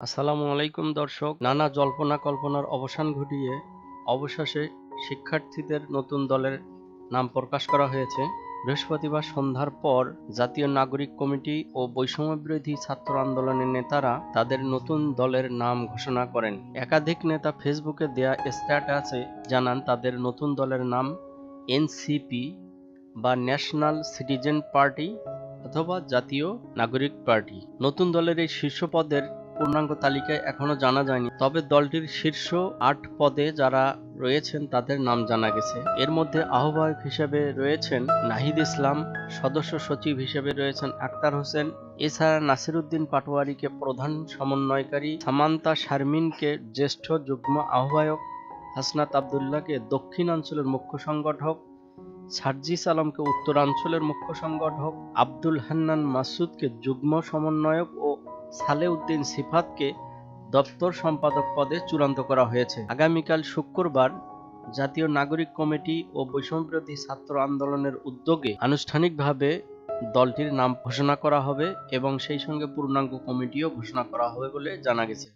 আসসালামু আলাইকুম দর্শক। নানা জল্পনা কল্পনার অবসান ঘটিয়ে অবশেষে শিক্ষার্থীদের নতুন দলের নাম প্রকাশ করা হয়েছে। বৃহস্পতিবার সন্ধ্যার পর জাতীয় নাগরিক কমিটি ও বৈষম্য বিরোধী ছাত্র আন্দোলনের নেতারা তাদের নতুন দলের নাম ঘোষণা করেন। একাধিক নেতা ফেসবুকে দেয়া স্ট্যাটাসে জানান তাদের নতুন দলের নাম এনসিপি বা ন্যাশনাল সিটিজেন পার্টি অথবা জাতীয় নাগরিক পার্টি। নতুন দলের এই শীর্ষ পদের পূর্ণাঙ্গ তালিকায় এখনও জানা যায়নি। তবে দলটির শীর্ষ আট পদে যারা রয়েছেন, তাদের নাম জানা গেছে। এর মধ্যে আহ্বায়ক হিসেবে রয়েছেন নাহিদ ইসলাম, সদস্য সচিব হিসেবে রয়েছেন আক্তার হোসেন, এছাড়া নাসিরুদ্দিন পাটোয়ারিকে প্রধান সমন্বয়কারী সামান্তা শারমিনকে জ্যেষ্ঠ যুগ্ম আহ্বায়ক হাসনাত আবদুল্লাহকে দক্ষিণাঞ্চলের মুখ্য সংগঠক, সার্জিস আলমকে উত্তরাঞ্চলের মুখ্য সংগঠক, আব্দুল হান্নান মাসুদকে যুগ্ম সমন্বয়ক সালেউদ্দিন সিফাতকে দপ্তর সম্পাদক পদে চূড়ান্ত করা হয়েছে। আগামীকাল শুক্রবার জাতীয় নাগরিক কমিটি ও বৈষম্যবিরোধী ছাত্র আন্দোলনের উদ্যোগে আনুষ্ঠানিকভাবে দলটির নাম ঘোষণা করা হবে এবং সেই সঙ্গে পূর্ণাঙ্গ কমিটিও ঘোষণা করা হবে বলে জানা গেছে।